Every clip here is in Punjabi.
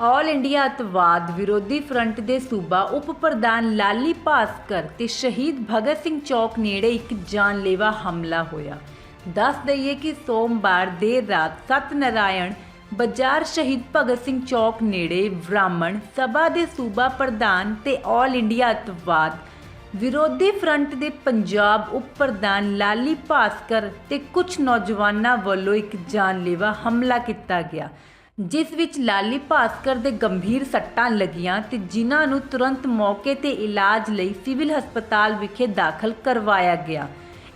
ਆਲ ਇੰਡੀਆ ਅਤਵਾਦ ਵਿਰੋਧੀ ਫਰੰਟ ਦੇ ਸੂਬਾ ਉਪ ਪ੍ਰਧਾਨ ਲਾਲੀ ਭਾਸਕਰ ਤੇ ਸ਼ਹੀਦ ਭਗਤ ਸਿੰਘ ਚੌਕ ਨੇੜੇ ਇੱਕ ਜਾਨਲੇਵਾ ਹਮਲਾ ਹੋਇਆ। ਦੱਸ ਦਈਏ ਕਿ ਸੋਮਵਾਰ ਦੇਰ ਰਾਤ ਸਤਨਾਰਾਇਣ ਬਾਜ਼ਾਰ ਸ਼ਹੀਦ ਭਗਤ ਸਿੰਘ ਚੌਕ ਨੇੜੇ ਬ੍ਰਾਹਮਣ ਸਭਾ ਦੇ ਸੂਬਾ ਪ੍ਰਧਾਨ ਤੇ ਆਲ ਇੰਡੀਆ ਅਤਵਾਦ ਵਿਰੋਧੀ ਫਰੰਟ ਦੇ ਪੰਜਾਬ ਉਪ ਪ੍ਰਧਾਨ ਲਾਲੀ ਭਾਸਕਰ ਤੇ ਕੁਝ ਨੌਜਵਾਨਾਂ ਵੱਲੋਂ ਇੱਕ ਜਾਨਲੇਵਾ ਹਮਲਾ ਕੀਤਾ ਗਿਆ। ਜਿਸ ਵਿੱਚ ਲਾਲੀ ਭਾਸਕਰ ਦੇ ਗੰਭੀਰ ਸੱਟਾਂ ਲੱਗੀਆਂ ਤੇ ਜਿਨ੍ਹਾਂ ਨੂੰ ਤੁਰੰਤ ਮੌਕੇ ਤੇ ਇਲਾਜ ਲਈ ਸਿਵਲ ਹਸਪਤਾਲ ਵਿਖੇ ਦਾਖਲ ਕਰਵਾਇਆ ਗਿਆ।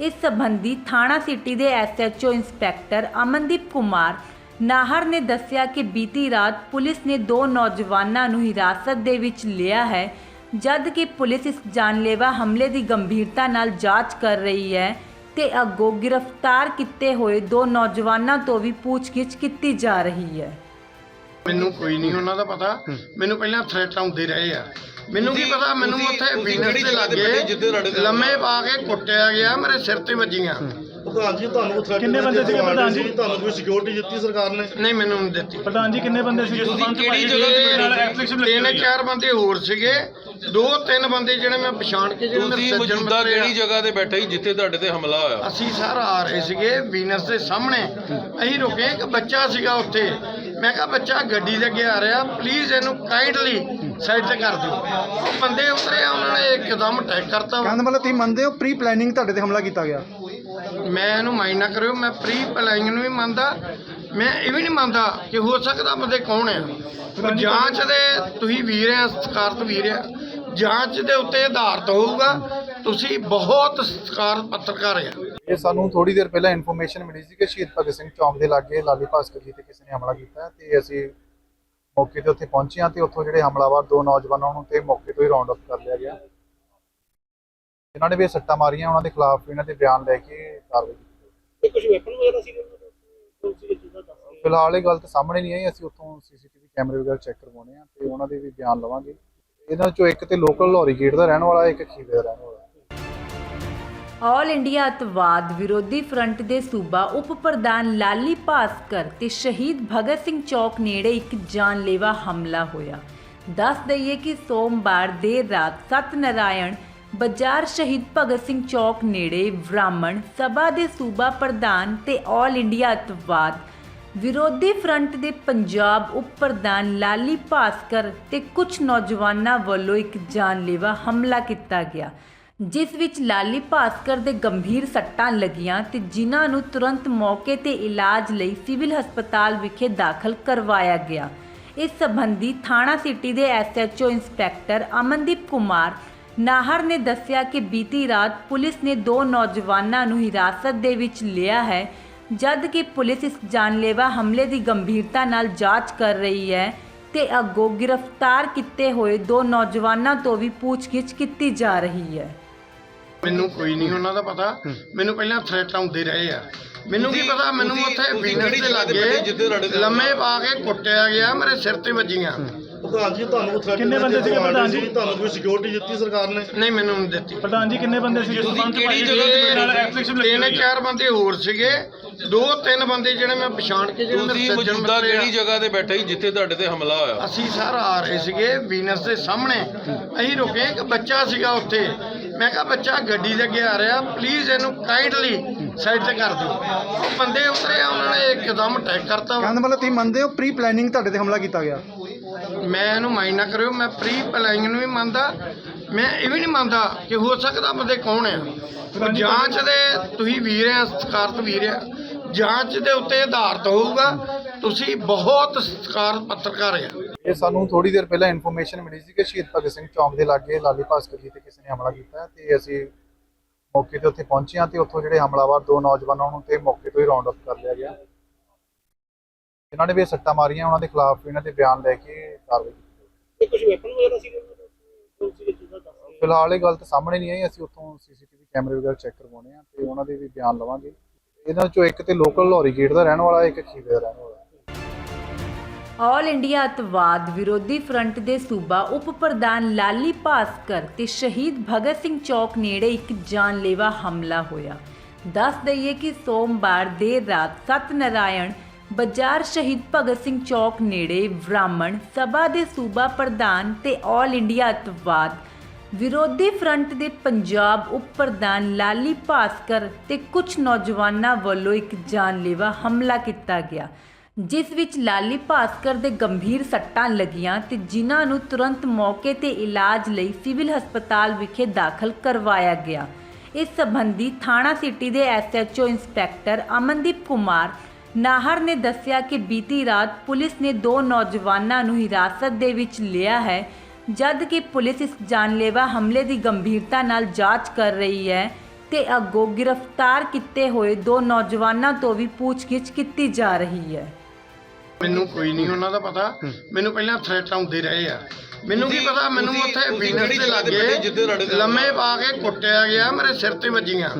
ਇਸ ਸੰਬੰਧੀ ਥਾਣਾ ਸਿਟੀ ਦੇ ਐਸਐਚਓ ਇੰਸਪੈਕਟਰ ਅਮਨਦੀਪ ਕੁਮਾਰ ਨਾਹਰ ਨੇ ਦੱਸਿਆ ਕਿ ਬੀਤੀ ਰਾਤ ਪੁਲਿਸ ਨੇ ਦੋ ਨੌਜਵਾਨਾਂ ਨੂੰ ਹਿਰਾਸਤ ਦੇ ਵਿੱਚ ਲਿਆ ਹੈ, ਜਦ ਕਿ ਪੁਲਿਸ ਇਸ ਜਾਨਲੇਵਾ ਹਮਲੇ ਦੀ ਗੰਭੀਰਤਾ ਨਾਲ ਜਾਂਚ ਕਰ ਰਹੀ ਹੈ ਤੇ ਅੱਗੋਂ ਗ੍ਰਿਫਤਾਰ ਕੀਤੇ ਹੋਏ ਦੋ ਨੌਜਵਾਨਾਂ ਤੋਂ ਵੀ ਪੁੱਛਗਿੱਛ ਕੀਤੀ ਜਾ ਰਹੀ ਹੈ। ਮੈਨੂੰ ਕੋਈ ਨਹੀਂ ਉਹਨਾਂ ਦਾ ਪਤਾ। ਮੈਨੂੰ ਪਹਿਲਾਂ ਥ੍ਰੈਟ ਆਉਂਦੇ ਰਹੇ ਆ। ਮੈਨੂੰ ਕੀ ਪਤਾ ਮੈਨੂੰ ਉੱਥੇ ਵੀਨਸ ਤੇ ਲੱਗੇ ਲੰਮੇ ਪਾ ਕੇ ਕੁੱਟਿਆ ਗਿਆ ਮੇਰੇ ਸਿਰ ਤੇ ਵੱਜੀਆਂ। ਪ੍ਰਧਾਨ ਜੀ ਤੁਹਾਨੂੰ ਥ੍ਰੈਟ ਕਿੰਨੇ ਬੰਦੇ ਸੀਗੇ ਪ੍ਰਧਾਨ ਜੀ? ਤੁਹਾਨੂੰ ਕੋਈ ਸਿਕਿਉਰਿਟੀ ਦਿੱਤੀ ਸਰਕਾਰ ਨੇ? ਨਹੀਂ ਮੈਨੂੰ ਨਹੀਂ ਦਿੱਤੀ। ਪ੍ਰਧਾਨ ਜੀ ਕਿੰਨੇ ਬੰਦੇ ਸੀ? ਤੁਸੀਂ ਕਿਹੜੀ ਜਗ੍ਹਾ ਤੇ ਨਾਲ ਐਪਲੀਕੇਸ਼ਨ ਲੱਗੀ ਤਿੰਨ ਹੋਈ ਹੈ ਚਾਰ ਬੰਦੇ ਹੋਰ ਸੀਗੇ। ਦੋ ਤਿੰਨ ਬੰਦੇ ਜਿਹੜੇ ਮੈਂ ਪਛਾਣ ਕੇ ਜਿਹੜੇ ਮੇਰੇ ਤੁਸੀਂ ਸੱਜਣ ਮੌਜੂਦਾ ਮਿੱਤਰ ਆ। ਕਿਹੜੀ ਜਗ੍ਹਾ ਤੇ ਬੈਠੇ ਸੀ ਜਿੱਥੇ ਤੁਹਾਡੇ ਤੇ ਹਮਲਾ ਹੋਇਆ? ਅਸੀਂ ਸਰ ਆ ਰਹੇ ਸੀਗੇ ਵੀਨਸ ਦੇ ਸਾਹਮਣੇ। ਅਸੀਂ ਰੁਕੇ ਇੱਕ ਬੱਚਾ ਸੀਗਾ ਉੱਥੇ। ਮੈਂ ਕਿਹਾ ਬੱਚਾ ਗੱਡੀ ਦੇ ਅੱਗੇ ਆ ਰਿਹਾ ਪਲੀਜ਼ ਇਹਨੂੰ ਕਾਈਂਡਲੀ ਸਾਈਡ ਤੇ ਕਰ ਦਿਓ। ਉਹ ਬੰਦੇ ਉਤਰੇ ਉਹਨਾਂ ਨੇ ਇੱਕਦਮ ਅਟੈਕ ਕਰਤਾ। ਕਹਿੰਦਾ ਮਤਲਬ ਤੁਸੀਂ ਮੰਨਦੇ ਹੋ ਪ੍ਰੀ ਪਲੈਨਿੰਗ ਤੁਹਾਡੇ ਤੇ ਹਮਲਾ ਕੀਤਾ ਗਿਆ? ਮੈਂ ਇਹਨੂੰ ਮਾਈਂਡ ਨਾ ਕਰਿਓ ਮੈਂ ਪ੍ਰੀ ਪਲਾਈਂਗ ਨੂੰ ਵੀ ਮੰਨਦਾ ਮੈਂ ਇਹ ਵੀ ਨਹੀਂ ਮੰਨਦਾ ਕਿ ਹੋ ਸਕਦਾ ਬੰਦੇ ਕੌਣ ਆ। ਜਾਂਚ ਦੇ ਤੁਸੀਂ ਵੀਰ ਆ ਸਤਿਕਾਰਤ ਵੀਰ ਆ। ਜਾਂਚ ਦੇ ਉੱਤੇ ਆਧਾਰਿਤ ਹੋਊਗਾ ਤੁਸੀਂ ਬਹੁਤ ਸਤਿਕਾਰਤ ਪੱਤਰਕਾਰ ਆ। ਇਹ ਸਾਨੂੰ ਥੋੜੀ ਦੇਰ ਪਹਿਲਾਂ ਇਨਫੋਰਮੇਸ਼ਨ ਮਿਲੀ ਸੀ ਕਿ ਸ਼ਹੀਦ ਭਗਤ ਸਿੰਘ ਚੌਂਕ ਦੇ ਲਾਗੇ ਲਾਲੀ ਭਾਸਕਰ ਜੀ ਤੇ ਕਿਸੇ ਨੇ ਹਮਲਾ ਕੀਤਾ ਹੈ ਤੇ ਅਸੀਂ ਮੌਕੇ ਤੇ ਉੱਥੇ ਪਹੁੰਚੇ ਹਾਂ ਤੇ ਉੱਥੋਂ ਜਿਹੜੇ ਹਮਲਾਵਰ ਦੋ ਨੌਜਵਾਨਾਂ ਨੂੰ ਤੇ ਮੌਕੇ ਤੋਂ ਹੀ ਰਾਉਂਡ ਅਪ ਕਰ ਲਿਆ ਗਿਆ। ਇਹਨਾਂ ਨੇ ਵੀ ਸੱਟਾਂ ਮਾਰੀਆਂ ਉਹਨਾਂ ਦੇ ਖਿਲਾਫ ਇਹਨਾਂ ਦੇ ਬਿਆਨ ਲੈ ਕੇ ਕਾਰਵਾਈ ਕੀਤੀ ਕੁਝ ਵੈਪਨ ਵਗੈਰਾ ਸੀ ਫਿਲਹਾਲ ਇਹ ਗੱਲ ਤਾਂ ਸਾਹਮਣੇ ਨਹੀਂ ਆਈ ਅਸੀਂ ਉੱਥੋਂ ਸੀਸੀਟੀਵੀ ਕੈਮਰੇ ਵਗੈਰਾ ਚੈੱਕ ਕਰਵਾਉਣੇ ਆ ਤੇ ਉਹਨਾਂ ਦੇ ਵੀ ਬਿਆਨ ਲਵਾਂਗੇ। ਇਹਨਾਂ ਚੋਂ ਇੱਕ ਤੇ ਲੋਕਲ ਲੋਰੀ ਗੇਟ ਦਾ ਰਹਿਣ ਵਾਲਾ ਇੱਕ ਖੀਵੇ ਦਾ ਰਹਿਣ ਵਾਲਾ। ਆਲ ਇੰਡੀਆ ਅਤਵਾਦ ਵਿਰੋਧੀ ਫਰੰਟ ਦੇ ਸੂਬਾ ਉਪ ਪ੍ਰਧਾਨ ਲਾਲੀ ਭਾਸਕਰ ਤੇ ਸ਼ਹੀਦ ਭਗਤ ਸਿੰਘ ਚੌਕ ਨੇੜੇ ਇੱਕ ਜਾਨਲੇਵਾ ਹਮਲਾ ਹੋਇਆ। ਦੱਸ ਦਈਏ ਕਿ ਸੋਮਵਾਰ ਦੇਰ ਰਾਤ ਸਤਨਾਰਾਇਣ ਬਾਜ਼ਾਰ ਸ਼ਹੀਦ ਭਗਤ ਸਿੰਘ ਚੌਕ ਨੇੜੇ ਬ੍ਰਾਹਮਣ ਸਭਾ ਦੇ ਸੂਬਾ ਪ੍ਰਧਾਨ ਤੇ ਆਲ ਇੰਡੀਆ ਅਤਵਾਦ, ਵਿਰੋਧੀ ਫਰੰਟ ਦੇ ਪੰਜਾਬ ਉਪ ਪ੍ਰਧਾਨ ਲਾਲੀ ਭਾਸਕਰ ਤੇ ਕੁਝ ਨੌਜਵਾਨਾਂ ਵੱਲੋਂ ਇੱਕ ਜਾਨਲੇਵਾ ਹਮਲਾ ਕੀਤਾ ਗਿਆ, ਜਿਸ ਵਿੱਚ ਲਾਲੀ ਭਾਸਕਰ ਦੇ ਗੰਭੀਰ ਸੱਟਾਂ ਲੱਗੀਆਂ ਤੇ ਜਿਨ੍ਹਾਂ ਨੂੰ ਤੁਰੰਤ ਮੌਕੇ ਤੇ ਇਲਾਜ ਲਈ ਸਿਵਲ ਹਸਪਤਾਲ ਵਿਖੇ ਦਾਖਲ ਕਰਵਾਇਆ ਗਿਆ। ਇਸ ਸੰਬੰਧੀ ਥਾਣਾ ਸਿਟੀ ਦੇ ਐਸਐਚਓ ਇੰਸਪੈਕਟਰ ਅਮਨਦੀਪ ਕੁਮਾਰ ਨਾਹਰ ਨੇ ਦੱਸਿਆ ਕਿ ਬੀਤੀ ਰਾਤ ਪੁਲਿਸ ਨੇ ਦੋ ਨੌਜਵਾਨਾਂ ਨੂੰ ਹਿਰਾਸਤ ਦੇ ਵਿੱਚ ਲਿਆ ਹੈ ਜਦ ਕਿ ਪੁਲਿਸ ਇਸ ਜਾਨਲੇਵਾ ਹਮਲੇ ਦੀ ਗੰਭੀਰਤਾ ਨਾਲ ਜਾਂਚ ਕਰ ਰਹੀ ਹੈ ਤੇ ਅੱਗੋਂ ਗ੍ਰਿਫਤਾਰ ਕੀਤੇ ਹੋਏ ਦੋ ਨੌਜਵਾਨਾਂ ਤੋਂ ਵੀ ਪੁੱਛਗਿੱਛ ਕੀਤੀ ਜਾ ਰਹੀ ਹੈ। ਮੈਨੂੰ ਕੋਈ ਨਹੀਂ ਉਹਨਾਂ ਦਾ ਪਤਾ। ਮੈਨੂੰ ਪਹਿਲਾਂ ਥ੍ਰੈਟ ਆਉਂਦੇ ਰਹੇ ਆ। ਮੈਨੂੰ ਕੀ ਪਤਾ? ਮੈਨੂੰ ਉੱਥੇ ਜਗ੍ਹਾ ਤੇ ਲੱਗੇ। ਲੰਮੇ ਪਾ ਕੇ ਕੁੱਟਿਆ ਗਿਆ ਮੇਰੇ ਸਿਰ ਤੇ ਵੱਜੀਆਂ। ਪ੍ਰਧਾਨ ਜੀ ਤੁਹਾਨੂੰ ਥ੍ਰੈਟ ਕਿੰਨੇ ਬੰਦੇ ਸੀਗੇ ਪ੍ਰਧਾਨ ਜੀ? ਤੁਹਾਨੂੰ ਕੋਈ ਸਿਕਿਉਰਿਟੀ ਦਿੱਤੀ ਸਰਕਾਰ ਨੇ? ਨਹੀਂ ਮੈਨੂੰ ਨਹੀਂ ਦਿੱਤੀ। ਪ੍ਰਧਾਨ ਜੀ ਕਿੰਨੇ ਬੰਦੇ ਸੀ ਤੁਸੀਂ ਕਿਹੜੀ ਜਗ੍ਹਾ ਤੇ ਨਾਲ ਐਪਲੀਕੇਸ਼ਨ ਲੱਗੀ ਤਿੰਨ ਹੋਈ ਚਾਰ ਬੰਦੇ ਹੋਰ ਸੀਗੇ। ਦੋ ਤਿੰਨ ਬੰਦੇ ਜਿਹੜੇ ਮੈਂ ਪਛਾਣ ਕੇ ਜਿਹੜੇ ਮੇਰੇ ਤੁਸੀਂ ਸੱਜਣ ਮੌਜੂਦਾ ਮਿੱਤਰ ਆ। ਕਿਹੜੀ ਜਗ੍ਹਾ ਤੇ ਬੈਠੇ ਸੀ ਜਿੱਥੇ ਤੁਹਾਡੇ ਤੇ ਹਮਲਾ ਹੋਇਆ? ਅਸੀਂ ਸਰ ਆ ਰਹੇ ਸੀਗੇ ਵੀਨਸ ਦੇ ਸਾਹਮਣੇ। ਅਸੀਂ ਰੁਕੇ ਇੱਕ ਬੱਚਾ ਸੀਗਾ ਉੱਥੇ। ਮੈਂ ਕਿਹਾ ਬੱਚਾ ਗੱਡੀ ਦੇ ਅੱਗੇ ਆ ਰਿਹਾ ਪਲੀਜ਼ ਇਹਨੂੰ ਕਾਈਂਡਲੀ ਸਾਈਡ ਤੇ ਕਰ ਦਿਓ। ਉਹ ਬੰਦੇ ਉਤਰੇ ਆ, ਉਹਨਾਂ ਨੇ ਇੱਕਦਮ ਅਟੈਕ ਕਰਤਾ। ਕਹਿੰਦਾ ਮਤਲਬ ਤੁਸੀਂ ਮੰਨਦੇ ਹੋ ਪ੍ਰੀ ਪਲੈਨਿੰਗ ਤੁਹਾਡੇ ਤੇ ਹਮਲਾ ਕੀਤਾ ਗਿਆ? ਮੈਂ ਇਹਨੂੰ ਮਾਈਂਡ ਨਾ ਕਰਿਓ ਮੈਂ ਪ੍ਰੀ ਪਲਾਈਂਗ ਨੂੰ ਵੀ ਮੰਨਦਾ ਮੈਂ ਇਹ ਵੀ ਨਹੀਂ ਮੰਨਦਾ ਕਿ ਹੋ ਸਕਦਾ ਬੰਦੇ ਕੌਣ ਆ। ਜਾਂਚ ਦੇ ਤੁਸੀਂ ਵੀਰ ਆ ਸਤਿਕਾਰਤ ਵੀਰ ਆ ਜਾਂਚ ਦੇ ਉੱਤੇ ਆਧਾਰਿਤ ਹੋਊਗਾ ਤੁਸੀਂ ਬਹੁਤ ਸਤਿਕਾਰਤ ਪੱਤਰਕਾਰ ਆ। ਇਹ ਸਾਨੂੰ ਥੋੜੀ ਦੇਰ ਪਹਿਲਾਂ ਇਨਫੋਰਮੇਸ਼ਨ ਮਿਲੀ ਸੀ ਕਿ ਸ਼ਹੀਦ ਭਗਤ ਸਿੰਘ ਚੌਂਕ ਦੇ ਲਾਗੇ ਲਾਲੀ ਭਾਸਕਰ ਜੀ ਤੇ ਕਿਸੇ ਨੇ ਹਮਲਾ ਕੀਤਾ ਤੇ ਅਸੀਂ ਮੌਕੇ ਤੇ ਉੱਥੇ ਪਹੁੰਚੇ ਹਾਂ ਤੇ ਉੱਥੋਂ ਜਿਹੜੇ ਹਮਲਾਵਰ ਦੋ ਨੌਜਵਾਨਾਂ ਨੂੰ ਤੇ ਮੌਕੇ ਤੋਂ ਹੀ ਰਾਉਂਡ ਅਪ ਕਰ ਲਿਆ ਗਿਆ। ਇਹਨਾਂ ਨੇ ਵੀ ਸੱਟਾਂ ਮਾਰੀਆਂ ਉਹਨਾਂ ਦੇ ਖਿਲਾਫ ਇਹਨਾਂ ਦੇ ਬਿਆਨ ਲੈ ਕੇ ਕਾਰਵਾਈ ਕੀਤੀ ਕੁਝ ਵੈਪਨ ਵਗੈਰਾ ਸੀ ਫਿਲਹਾਲ ਇਹ ਗੱਲ ਤਾਂ ਸਾਹਮਣੇ ਨਹੀਂ ਆਈ ਅਸੀਂ ਉੱਥੋਂ ਸੀਸੀਟੀਵੀ ਕੈਮਰੇ ਵਗੈਰਾ ਚੈੱਕ ਕਰਵਾਉਣੇ ਆ ਤੇ ਉਹਨਾਂ ਦੇ ਵੀ ਬਿਆਨ ਲਵਾਂਗੇ। ਇਹਨਾਂ ਚੋਂ ਇੱਕ ਤੇ ਲੋਕਲ ਲੋਰੀ ਗੇਟ ਦਾ ਰਹਿਣ ਵਾਲਾ ਇੱਕ ਖੀਵੇ ਦਾ ਰਹਿਣ ਵਾਲਾ। ਆਲ ਇੰਡੀਆ ਅਤਵਾਦ ਵਿਰੋਧੀ ਫਰੰਟ ਦੇ ਸੂਬਾ ਉਪ ਪ੍ਰਧਾਨ ਲਾਲੀ ਭਾਸਕਰ ਤੇ ਸ਼ਹੀਦ ਭਗਤ ਸਿੰਘ ਚੌਕ ਨੇੜੇ ਇੱਕ ਜਾਨਲੇਵਾ ਹਮਲਾ ਹੋਇਆ। ਦੱਸ ਦਈਏ ਕਿ ਸੋਮਵਾਰ ਦੇਰ ਰਾਤ ਸਤਨਾਰਾਇਣ ਬਾਜ਼ਾਰ ਸ਼ਹੀਦ ਭਗਤ ਸਿੰਘ ਚੌਕ ਨੇੜੇ ਬ੍ਰਾਹਮਣ ਸਭਾ ਦੇ ਸੂਬਾ ਪ੍ਰਧਾਨ ਤੇ ਆਲ ਇੰਡੀਆ ਅਤਵਾਦ। ਵਿਰੋਧੀ ਫਰੰਟ ਦੇ ਪੰਜਾਬ ਉਪ ਪ੍ਰਧਾਨ ਲਾਲੀ ਭਾਸਕਰ ਤੇ ਕੁਝ ਨੌਜਵਾਨਾਂ ਵੱਲੋਂ ਇੱਕ ਜਾਨਲੇਵਾ ਹਮਲਾ ਕੀਤਾ ਗਿਆ, ਜਿਸ ਵਿੱਚ ਲਾਲੀ ਭਾਸਕਰ ਦੇ ਗੰਭੀਰ ਸੱਟਾਂ ਲੱਗੀਆਂ ਤੇ ਜਿਨ੍ਹਾਂ ਨੂੰ ਤੁਰੰਤ ਮੌਕੇ ਤੇ ਇਲਾਜ ਲਈ ਸਿਵਲ ਹਸਪਤਾਲ ਵਿਖੇ ਦਾਖਲ ਕਰਵਾਇਆ ਗਿਆ। ਇਸ ਸੰਬੰਧੀ ਥਾਣਾ ਸਿਟੀ ਦੇ ਐਸਐਚਓ ਇੰਸਪੈਕਟਰ ਅਮਨਦੀਪ ਕੁਮਾਰ ਨਾਹਰ ਨੇ ਦੱਸਿਆ ਕਿ ਬੀਤੀ ਰਾਤ ਪੁਲਿਸ ਨੇ ਦੋ ਨੌਜਵਾਨਾਂ ਨੂੰ ਹਿਰਾਸਤ ਦੇ ਵਿੱਚ ਲਿਆ ਹੈ ਜਦ ਕਿ ਪੁਲਿਸ ਇਸ ਜਾਨਲੇਵਾ ਹਮਲੇ ਦੀ ਗੰਭੀਰਤਾ ਨਾਲ ਜਾਂਚ ਕਰ ਰਹੀ ਹੈ ਤੇ ਅੱਗੋਂ ਗ੍ਰਿਫਤਾਰ ਕੀਤੇ ਹੋਏ ਦੋ ਨੌਜਵਾਨਾਂ ਤੋਂ ਵੀ ਪੁੱਛਗਿੱਛ ਕੀਤੀ ਜਾ ਰਹੀ ਹੈ। ਮੈਨੂੰ ਕੋਈ ਨਹੀਂ ਉਹਨਾਂ ਦਾ ਪਤਾ। ਮੈਨੂੰ ਪਹਿਲਾਂ ਥ੍ਰੈਟ ਆਉਂਦੇ ਰਹੇ ਆ। ਮੈਨੂੰ ਕੀ ਪਤਾ ਮੈਨੂੰ ਉੱਥੇ ਕਿਹੜੀ ਦੇ ਲੱਗੇ ਲੰਮੇ ਪਾ ਕੇ ਕੁੱਟਿਆ ਗਿਆ ਮੇਰੇ ਸਿਰ ਤੇ ਵੱਜੀਆਂ।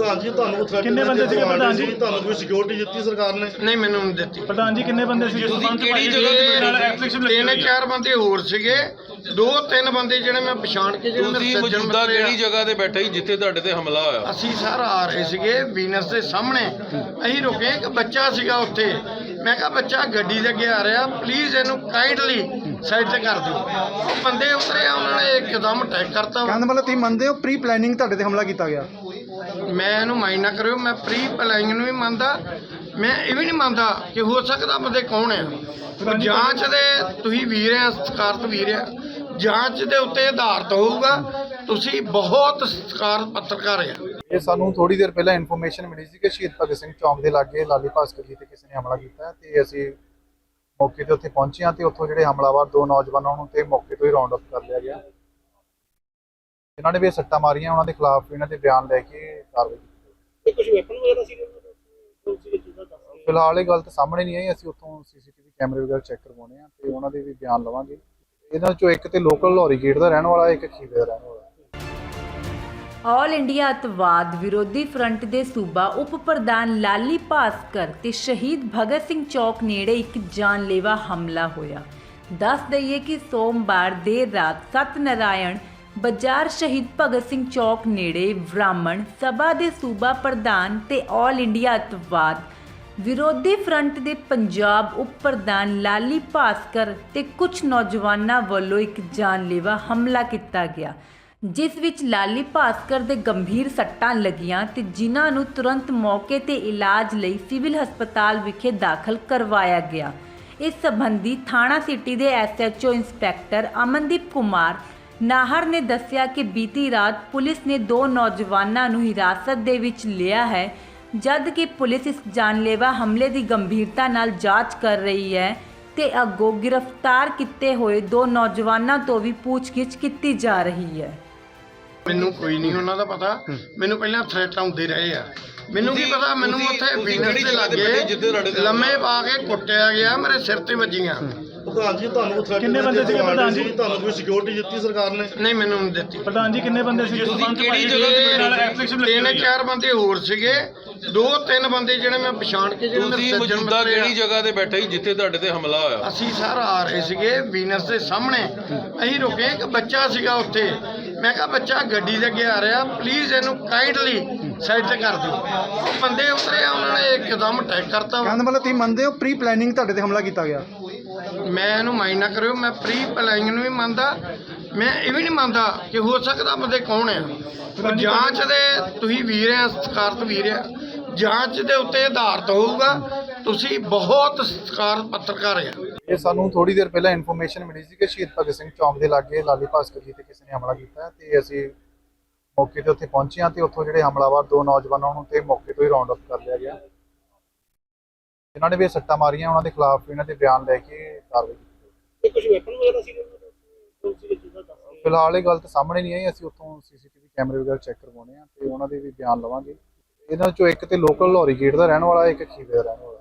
ਪ੍ਰਧਾਨ ਜੀ ਤੁਹਾਨੂੰ ਥ੍ਰੈਟ ਕਿੰਨੇ ਬੰਦੇ ਸੀਗੇ ਪ੍ਰਧਾਨ ਜੀ? ਤੁਹਾਨੂੰ ਕੋਈ ਸਿਕਿਉਰਿਟੀ ਦਿੱਤੀ ਸਰਕਾਰ ਨੇ? ਨਹੀਂ ਮੈਨੂੰ ਨਹੀਂ ਦਿੱਤੀ। ਪ੍ਰਧਾਨ ਜੀ ਕਿੰਨੇ ਬੰਦੇ ਸੀ ਤੁਸੀਂ ਕਿਹੜੀ ਜਗ੍ਹਾ ਤੇ ਬੈਠੇ ਤਿੰਨ ਚਾਰ ਬੰਦੇ ਹੋਰ ਸੀਗੇ ਦੋ ਤਿੰਨ ਬੰਦੇ ਜਿਹੜੇ ਮੈਂ ਪਛਾਣ ਕੇ ਜਿਹੜੇ ਤੁਸੀਂ ਮੇਰੇ ਸੱਜਣ ਮੌਜੂਦਾ ਮਿੱਤਰ ਆ। ਕਿਹੜੀ ਜਗ੍ਹਾ ਤੇ ਬੈਠੇ ਸੀ ਜਿੱਥੇ ਤੁਹਾਡੇ ਤੇ ਹਮਲਾ ਹੋਇਆ? ਅਸੀਂ ਸਰ ਆ ਰਹੇ ਸੀਗੇ ਵੀਨਸ ਦੇ ਸਾਹਮਣੇ। ਅਸੀਂ ਰੁਕੇ ਇੱਕ ਬੱਚਾ ਸੀਗਾ ਉੱਥੇ। ਮੈਂ ਕਿਹਾ ਬੱਚਾ ਗੱਡੀ ਦੇ ਅੱਗੇ ਆ ਰਿਹਾ ਪਲੀਜ਼ ਇਹਨੂੰ ਕਾਈਂਡਲੀ ਸਾਈਡ ਤੇ ਕਰ ਦਿਓ। ਉਹ ਬੰਦੇ ਉਤਰੇ ਆ, ਉਹਨਾਂ ਨੇ ਇੱਕਦਮ ਅਟੈਕ ਕਰਤਾ। ਕਹਿੰਦਾ ਮਤਲਬ ਤੁਸੀਂ ਮੰਨਦੇ ਹੋ? ਪ੍ਰੀ ਪਲੈਨਿੰਗ ਤੁਹਾਡੇ ਤੇ ਹਮਲਾ ਕੀਤਾ ਗਿਆ। ਮੈਂ ਇਹਨੂੰ ਮਾਈਂਡ ਨਾ ਕਰਿਓ ਮੈਂ ਪ੍ਰੀ ਪਲਾਈਂਗ ਨੂੰ ਵੀ ਮੰਨਦਾ ਮੈਂ ਇਹ ਵੀ ਨਹੀਂ ਮੰਨਦਾ ਕਿ ਹੋ ਸਕਦਾ ਬੰਦੇ ਕੌਣ ਆ। ਜਾਂਚ ਦੇ ਤੁਸੀਂ ਵੀਰ ਆ ਸਤਿਕਾਰਤ ਵੀਰ ਆ ਜਾਂਚ ਦੇ ਉੱਤੇ ਆਧਾਰਿਤ ਹੋਊਗਾ ਤੁਸੀਂ ਬਹੁਤ ਸਤਿਕਾਰ ਪੱਤਰਕਾਰ ਆ। ਇਹ ਸਾਨੂੰ ਥੋੜੀ ਦੇਰ ਪਹਿਲਾਂ ਇਨਫੋਰਮੇਸ਼ਨ ਮਿਲੀ ਸੀ ਕਿ ਸ਼ਹੀਦ ਭਗਤ ਸਿੰਘ ਚੌਕ ਦੇ ਲਾਗੇ ਲਾਲੀ ਭਾਸਕਰ ਜੀ ਤੇ ਕਿਸੇ ਨੇ ਹਮਲਾ ਕੀਤਾ ਹੈ ਤੇ ਅਸੀਂ ਮੌਕੇ ਤੇ ਉੱਥੇ ਪਹੁੰਚੇ ਹਾਂ ਤੇ ਉੱਥੋਂ ਜਿਹੜੇ ਹਮਲਾਵਰ ਦੋ ਨੌਜਵਾਨਾਂ ਨੂੰ ਤੇ ਮੌਕੇ ਤੋਂ ਹੀ ਰਾਉਂਡ ਅਪ ਕਰ ਲਿਆ ਗਿਆ। ਜਿਨ੍ਹਾਂ ਨੇ ਵੀ ਸੱਟਾਂ ਮਾਰੀਆਂ ਉਹਨਾਂ ਦੇ ਖਿਲਾਫ ਇਹਨਾਂ ਦੇ ਬਿਆਨ ਲੈ ਕੇ ਕਾਰਵਾਈ ਕੀਤੀ ਇਹ ਕੁਝ ਵੈਪਨ ਵਗੈਰਾ ਦੱਸ ਫਿਲਹਾਲ ਇਹ ਗੱਲ ਤਾਂ ਸਾਹਮਣੇ ਨਹੀਂ ਆਈ ਅਸੀਂ ਉੱਥੋਂ ਸੀਸੀਟੀਵੀ ਕੈਮਰੇ ਵਗੈਰਾ ਚੈੱਕ ਕਰਵਾਉਣੇ ਆ ਤੇ ਉਹਨਾਂ ਦੇ ਵੀ ਬਿਆਨ ਲਵਾਂਗੇ। ਇਹਨਾਂ ਚੋਂ ਇੱਕ ਤੇ ਲੋਕਲ ਲੋਰੀ ਗੇਟ ਦਾ ਰਹਿਣ ਵਾਲਾ ਇੱਕ ਖੀਵੇ ਦਾ ਰਹਿਣ ਵਾਲਾ। ਆਲ ਇੰਡੀਆ ਅਤਵਾਦ ਵਿਰੋਧੀ ਫਰੰਟ ਦੇ ਸੂਬਾ ਉਪ ਪ੍ਰਧਾਨ ਲਾਲੀ ਭਾਸਕਰ ਤੇ ਸ਼ਹੀਦ ਭਗਤ ਸਿੰਘ ਚੌਕ ਨੇੜੇ ਇੱਕ ਜਾਨਲੇਵਾ ਹਮਲਾ ਹੋਇਆ। ਦੱਸ ਦਈਏ ਕਿ ਸੋਮਵਾਰ ਦੇਰ ਰਾਤ ਸਤਨਾਰਾਇਣ ਬਾਜ਼ਾਰ ਸ਼ਹੀਦ ਭਗਤ ਸਿੰਘ ਚੌਕ ਨੇੜੇ ਬ੍ਰਾਹਮਣ ਸਭਾ ਦੇ ਸੂਬਾ ਪ੍ਰਧਾਨ ਤੇ ਆਲ ਇੰਡੀਆ ਅਤਵਾਦ ਵਿਰੋਧੀ ਫਰੰਟ ਦੇ ਪੰਜਾਬ ਉਪ ਪ੍ਰਧਾਨ ਲਾਲੀ ਭਾਸਕਰ ਤੇ ਕੁਝ ਨੌਜਵਾਨਾਂ ਵੱਲੋਂ ਇੱਕ ਜਾਨਲੇਵਾ ਹਮਲਾ ਕੀਤਾ ਗਿਆ, ਜਿਸ ਵਿੱਚ ਲਾਲੀ ਭਾਸਕਰ ਦੇ ਗੰਭੀਰ ਸੱਟਾਂ ਲੱਗੀਆਂ ਤੇ ਜਿਨ੍ਹਾਂ ਨੂੰ ਤੁਰੰਤ ਮੌਕੇ ਤੇ ਇਲਾਜ ਲਈ ਸਿਵਲ ਹਸਪਤਾਲ ਵਿਖੇ ਦਾਖਲ ਕਰਵਾਇਆ ਗਿਆ। ਇਸ ਸੰਬੰਧੀ ਥਾਣਾ ਸਿਟੀ ਦੇ ਐਸਐਚਓ ਇੰਸਪੈਕਟਰ ਅਮਨਦੀਪ ਕੁਮਾਰ ਨਾਹਰ ਨੇ ਦੱਸਿਆ ਕਿ ਬੀਤੀ ਰਾਤ ਪੁਲਿਸ ਨੇ ਦੋ ਨੌਜਵਾਨਾਂ ਨੂੰ ਹਿਰਾਸਤ ਦੇ ਵਿੱਚ ਲਿਆ ਹੈ ਜਦ ਕਿ ਪੁਲਿਸ ਇਸ ਜਾਨਲੇਵਾ ਹਮਲੇ ਦੀ ਗੰਭੀਰਤਾ ਨਾਲ ਜਾਂਚ ਕਰ ਰਹੀ ਹੈ ਤੇ ਅੱਗੋਂ ਗ੍ਰਿਫਤਾਰ ਕੀਤੇ ਹੋਏ ਦੋ ਨੌਜਵਾਨਾਂ ਤੋਂ ਵੀ ਪੁੱਛਗਿੱਛ ਕੀਤੀ ਜਾ ਰਹੀ ਹੈ। ਮੈਨੂੰ ਕੋਈ ਨਹੀਂ ਉਹਨਾਂ ਦਾ ਪਤਾ। ਮੈਨੂੰ ਪਹਿਲਾਂ ਥ੍ਰੈਟ ਆਉਂਦੇ ਰਹੇ ਆ। ਮੈਨੂੰ ਕੀ ਪਤਾ ਮੈਨੂੰ ਉੱਥੇ ਵੀਨਰ ਤੇ ਲੱਗੇ ਲੰਮੇ ਪਾ ਕੇ ਕੁੱਟਿਆ ਗਿਆ ਮੇਰੇ ਸਿਰ ਤੇ ਵੱਜੀਆਂ। ਪ੍ਰਧਾਨ ਜੀ ਤੁਹਾਨੂੰ ਥ੍ਰੈਟ ਕਿੰਨੇ ਬੰਦੇ ਸੀਗੇ ਪ੍ਰਧਾਨ ਜੀ? ਤੁਹਾਨੂੰ ਕੋਈ ਸਿਕਿਉਰਿਟੀ ਦਿੱਤੀ ਸਰਕਾਰ ਨੇ? ਨਹੀਂ ਮੈਨੂੰ ਨਹੀਂ ਦਿੱਤੀ। ਪ੍ਰਧਾਨ ਜੀ ਕਿੰਨੇ ਬੰਦੇ ਸੀ? ਤੁਸੀਂ ਕਿਹੜੀ ਜਗ੍ਹਾ ਤੇ ਤਿੰਨ ਚਾਰ ਬੰਦੇ ਹੋਰ ਸੀਗੇ। ਦੋ ਤਿੰਨ ਬੰਦੇ ਜਿਹੜੇ ਮੈਂ ਪਛਾਣ ਕੇ ਜਿਹੜੇ ਮੇਰੇ ਤੁਸੀਂ ਸੱਜਣ ਮੌਜੂਦਾ ਮਿੱਤਰ ਆ। ਕਿਹੜੀ ਜਗ੍ਹਾ ਤੇ ਬੈਠੇ ਸੀ ਜਿੱਥੇ ਤੁਹਾਡੇ ਤੇ ਹਮਲਾ ਹੋਇਆ? ਅਸੀਂ ਸਰ ਆ ਰਹੇ ਸੀਗੇ ਵੀਨਸ ਦੇ ਸਾਹਮਣੇ। ਅਸੀਂ ਰੁਕੇ ਇੱਕ ਬੱਚਾ ਸੀਗਾ ਉੱਥੇ। ਮੈਂ ਕਿਹਾ ਬੱਚਾ ਗੱਡੀ ਦੇ ਅੱਗੇ ਆ ਰਿਹਾ ਪਲੀਜ਼ ਇਹਨੂੰ ਕਾਈਂਡਲੀ ਸਾਈਡ ਤੇ ਕਰ ਦਿਓ। ਉਹ ਬੰਦੇ ਉਤਰੇ ਆ, ਉਹਨਾਂ ਨੇ ਇੱਕਦਮ ਅਟੈਕ ਕਰਤਾ। ਕਹਿੰਦਾ ਮਤਲਬ ਤੁਸੀਂ ਮੰਨਦੇ ਹੋ ਪ੍ਰੀ ਪਲੈਨਿੰਗ ਤੁਹਾਡੇ ਤੇ ਹਮਲਾ ਕੀਤਾ ਗਿਆ? ਮੈਂ ਇਹਨੂੰ ਮਾਈਂਡ ਨਾ ਕਰਿਓ ਮੈਂ ਪ੍ਰੀ ਪਲਾਈਂਗ ਨੂੰ ਵੀ ਮੰਨਦਾ ਮੈਂ ਇਹ ਵੀ ਨਹੀਂ ਮੰਨਦਾ ਕਿ ਹੋ ਸਕਦਾ ਬੰਦੇ ਕੌਣ ਆ। ਜਾਂਚ ਦੇ ਤੁਸੀਂ ਵੀਰ ਆ ਸਤਿਕਾਰਤ ਵੀਰ ਆ। ਜਾਂਚ ਦੇ ਉੱਤੇ ਆਧਾਰਿਤ ਹੋਊਗਾ ਤੁਸੀਂ ਬਹੁਤ ਸਤਿਕਾਰ ਪੱਤਰਕਾਰ ਆ। ਇਹ ਸਾਨੂੰ ਥੋੜੀ ਦੇਰ ਪਹਿਲਾਂ ਇਨਫੋਰਮੇਸ਼ਨ ਮਿਲੀ ਸੀ ਕਿ ਸ਼ਹੀਦ ਭਗਤ ਸਿੰਘ ਚੌਕ ਦੇ ਲਾਗੇ ਲਾਲੀ ਭਾਸਕਰ ਜੀ ਤੇ ਕਿਸੇ ਨੇ ਹਮਲਾ ਕੀਤਾ ਹੈ ਤੇ ਅਸੀਂ ਮੌਕੇ ਤੇ ਉੱਥੇ ਪਹੁੰਚੇ ਹਾਂ ਤੇ ਉੱਥੋਂ ਜਿਹੜੇ ਹਮਲਾਵਰ ਦੋ ਨੌਜਵਾਨਾਂ ਨੂੰ ਤੇ ਮੌਕੇ ਤੋਂ ਹੀ ਰਾਉਂਡ ਅਪ ਕਰ ਲਿਆ ਗਿਆ। ਜਿਨ੍ਹਾਂ ਨੇ ਵੀ ਸੱਟਾਂ ਮਾਰੀਆਂ ਉਹਨਾਂ ਦੇ ਖਿਲਾਫ ਇਹਨਾਂ ਦੇ ਬਿਆਨ ਲੈ ਕੇ ਕਾਰਵਾਈ ਕੀਤੀ ਕੁਝ ਵੈਪਨ ਵਗੈਰਾ ਦੱਸ ਫਿਲਹਾਲ ਇਹ ਗੱਲ ਤਾਂ ਸਾਹਮਣੇ ਨਹੀਂ ਆਈ ਅਸੀਂ ਉੱਥੋਂ ਸੀਸੀਟੀਵੀ ਕੈਮਰੇ ਵਗੈਰਾ ਚੈੱਕ ਕਰਵਾਉਣੇ ਆ ਤੇ ਉਹਨਾਂ ਦੇ ਵੀ ਬਿਆਨ ਲਵਾਂਗੇ। ਇਹਨਾਂ ਚੋਂ ਇੱਕ ਤੇ ਲੋਕਲ ਲੋਰੀ ਗੇਟ ਦਾ ਰਹਿਣ ਵਾਲਾ ਇੱਕ ਖੀਵੇ ਦਾ ਰਹਿਣ ਵਾਲਾ।